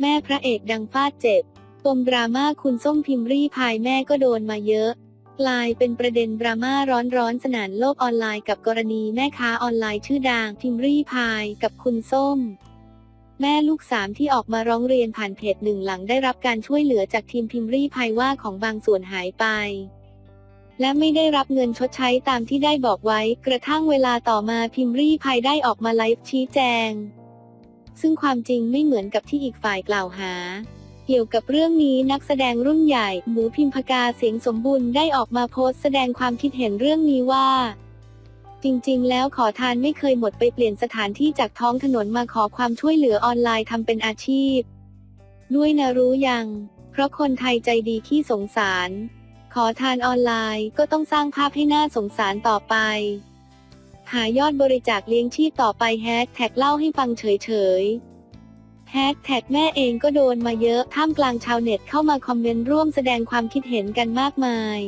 แม่พระเอกดังฟาดเจ็บ ปมดราม่าคุณส้มพิมรี่พายแม่ก็โดนมาเยอะ กลายเป็นประเด็นดราม่าร้อนๆสนั่นโลกออนไลน์กับกรณีแม่ค้าออนไลน์ชื่อดังพิมรี่พายกับคุณส้ม แม่ลูกสามที่ออกมาร้องเรียนผ่านเพจหนึ่งหลังได้รับการช่วยเหลือจากทีมพิมรี่พายว่าของบางส่วนหายไป และไม่ได้รับเงินชดใช้ตามที่ได้บอกไว้ กระทั่งเวลาต่อมาพิมรี่พายได้ออกมาไลฟ์ชี้แจง ซึ่งความจริงไม่เหมือนกับที่อีกฝ่ายกล่าวหา เกี่ยวกับเรื่องนี้นักแสดงรุ่นใหญ่หมูพิมพกาเสียงสมบูรณ์ได้ออกมาโพสต์แสดงความคิดเห็นเรื่องนี้ว่า จริงๆ แล้วขอทานไม่เคยหมดไปเปลี่ยนสถานที่จากท้องถนนมาขอความช่วยเหลือออนไลน์ทำเป็นอาชีพ ด้วยนะรู้ยัง เพราะคนไทยใจดีขี้สงสาร ขอทานออนไลน์ก็ต้องสร้างภาพให้น่าสงสารต่อไป หายอดบริจาคเลี้ยงชีพต่อไปแฮชแท็กเล่าให้ฟังเฉยๆแฮชแท็กแม่เองก็โดนมาเยอะท่ามกลางชาวเน็ตเข้ามาคอมเมนต์ร่วมแสดงความคิดเห็นกันมากมาย